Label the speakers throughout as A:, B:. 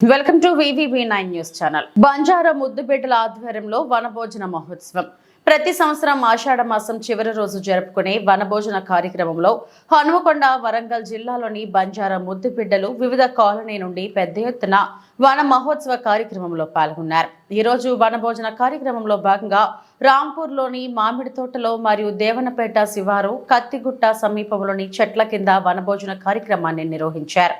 A: Welcome to VVB nine news channel. Banjara ముద్దుబిడ్డల ఆధ్వర్యంలో వనభోజన మహోత్సవం. ప్రతి సంవత్సరం ఆషాఢ మాసం చివరి రోజు జరుపుకునే వనభోజన కార్యక్రమంలో హనుమకొండ వరంగల్ జిల్లాలోని బంజారా ముద్దుబిడ్డలు వివిధ కాలనీ నుండి పెద్ద ఎత్తున వన మహోత్సవ కార్యక్రమంలో పాల్గొన్నారు. ఈ రోజు వనభోజన కార్యక్రమంలో భాగంగా రాంపూర్లోని మామిడి తోటలో మరియు దేవనపేట శివారు కత్తిగుట్ట సమీపంలోని చెట్ల కింద వనభోజన కార్యక్రమాన్ని నిర్వహించారు.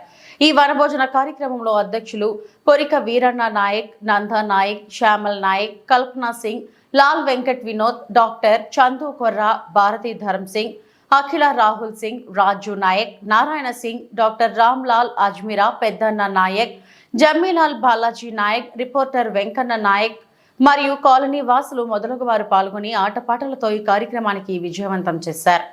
A: ఈ వనభోజన కార్యక్రమంలో అధ్యక్షులు Korika Veeranna Nayak Nanda Nayak Shyamal Nayak Kalpana Singh Lal Venkat Vinod doctor Chandu Korra Bharati Dharam Singh Akhila Rahul Singh Raju Nayak Narayana Singh doctor Ram Lal Ajmeera Peddanna Nayak Jammilal Balaji Nayak reporter Venkanna Nayak మరియు colony వాసులు మొదలగు వారు పాల్గొని ఆటపాటలతో ఈ కార్యక్రమానికి విజయవంతం చేశారు.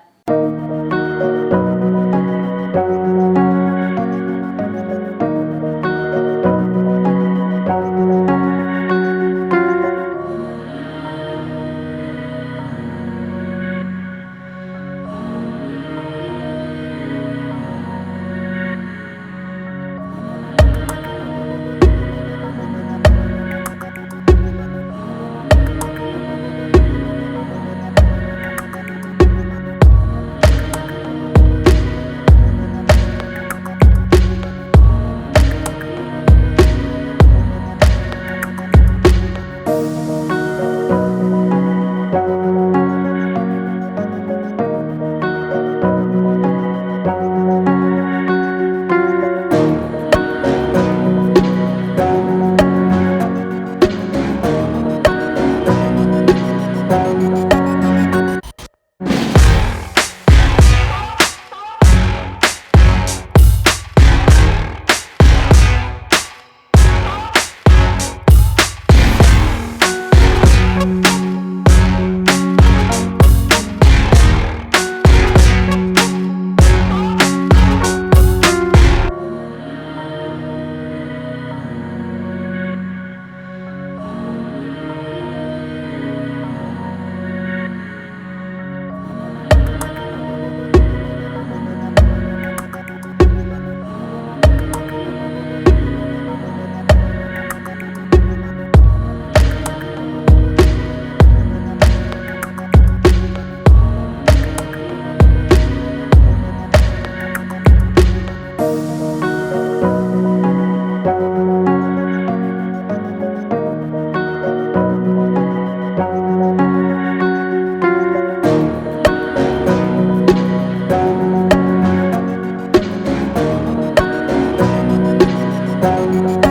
A: Bye. Thank you.